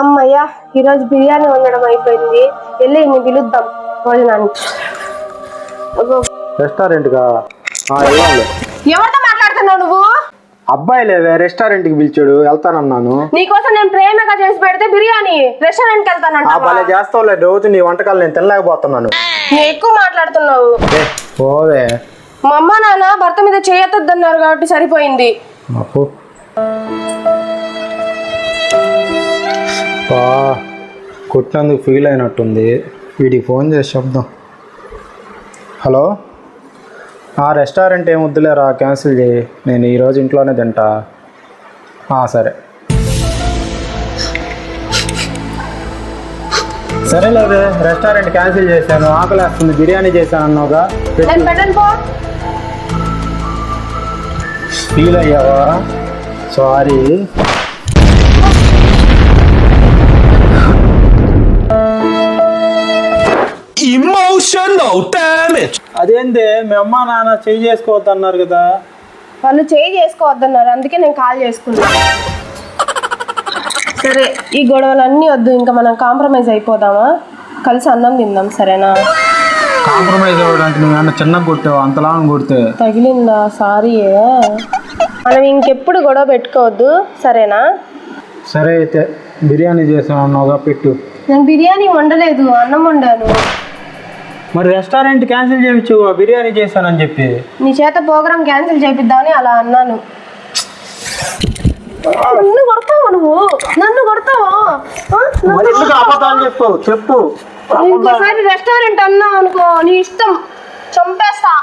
అమ్మయ్యా ఈరోజు బిర్యానీ వండడం అయిపోయింది. వెళ్ళి నీ పిలుద్దాం భోజనానికి. వెళ్ళాలి ఎవరితో మాట్లాడుతున్నావు నువ్వు? అబ్బాయి లేవే రెస్టారెంట్కి పిలిచాడు వెళ్తానన్నాను. నీకోసం నేను ప్రేమగా చేసి పెడితే బిర్యానీ రెస్టారెంట్కి ఆ వెళ్తానంట భలే చేస్తావులే రోజు నీ వంటకాలు నేను తినలేకపోతున్నాను. నువ్వు ఎక్కువ మాట్లాడుతున్నావు. పోవే. మా అమ్మ నాన్న భర్త మీద చేయొద్దన్నారు కాబట్టి సరిపోయింది. అప్పు బా కొట్టినందుకు ఫీల్ అయినట్టుంది. వీడికి ఫోన్ చేసి చెప్దాం. హలో? ఆ రెస్టారెంట్ ఏం వద్దులేరా క్యాన్సిల్ చేయి. నేను ఈరోజు ఇంట్లోనే తింటా. సరే. సరేలేవే రెస్టారెంట్ క్యాన్సిల్ చేశాను ఆకలేస్తుంది బిర్యానీ చేశాను అన్నావుగా. ఫీల్ అయ్యావా? Sorry Emotional damage. అదేంటి మీ అమ్మ నాన్న చేయి చేసుకోవద్దు అన్నారు కదా. వాళ్ళు చేయి చేసుకోవద్దన్నారు అందుకే నేను కాల్ చేసుకున్నా. సరే ఈ గొడవలన్నీ వద్దు ఇంకా మనం కాంప్రమైజ్ అయిపోదామా? కలిసి అన్నం తిందాం సరేనా? కాంప్రమైజ్ అవ్వడానికి నువ్వు ఏమన్నా చిన్నగా కొట్టావు? అంతలా కొడితే. తగిలిందా? సారీ మనం ఇంకెప్పుడు గొడవ పెట్టుకోవద్దు సరేనా? సరే అయితే బిర్యానీ చేసాను అన్నావుగా పెట్టు. నేను బిర్యానీ వండలేదు అన్నం వండాను. మరి రెస్టారెంట్ క్యాన్సిల్ చేయించు బిర్యానీ చేశానని చెప్పి. నీ చేత ప్రోగ్రామ్ క్యాన్సిల్ చేపిద్దామని అలా అన్నాను. నన్ను కొడతావా నువ్వు? నన్ను కొడతావా? ఆ? నన్ను మరి ఎందుకు అబద్ధాలు చెప్పు? చెప్పు. ఇంకోసారి రెస్టారెంట్ అన్నా అనుకో నీ ఇష్టం. చంపేస్తా.